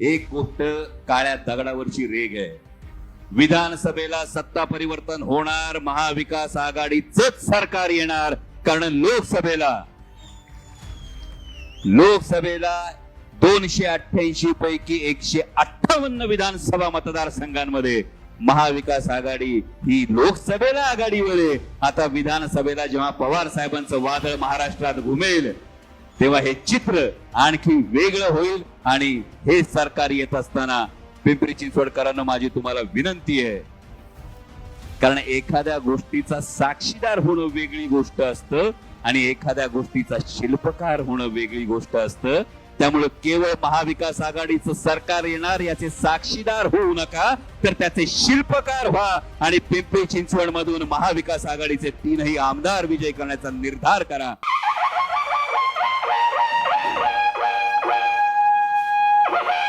एक गोष्ट काळ्या दगडावरची रेग आहे. विधानसभेला सत्ता परिवर्तन होणार महाविकास आघाडीच सरकार येणार कारण लोकसभेला लोकसभेला दोनशे अठ्ठ्याऐंशी पैकी एकशे अठ्ठावन्न विधानसभा मतदारसंघांमध्ये महाविकास आघाडी ही लोकसभेला आघाडीवर आहे. आता विधानसभेला जेव्हा पवार साहेबांचं वादळ महाराष्ट्रात घुमेल तेव्हा हे चित्र आणखी वेगळं होईल आणि हे सरकार येत असताना पिंपरी चिंचवडकरांना माझी तुम्हाला विनंती आहे. कारण एखाद्या गोष्टीचा साक्षीदार होणं वेगळी गोष्ट असतं आणि एखाद्या गोष्टीचा शिल्पकार होणं वेगळी गोष्ट असतं. त्यामुळे केवळ महाविकास आघाडीचं सरकार येणार याचे साक्षीदार होऊ नका तर त्याचे शिल्पकार व्हा आणि पिंपरी चिंचवड मधून महाविकास आघाडीचे तीनही आमदार विजय करण्याचा निर्धार करा. Woo-hoo!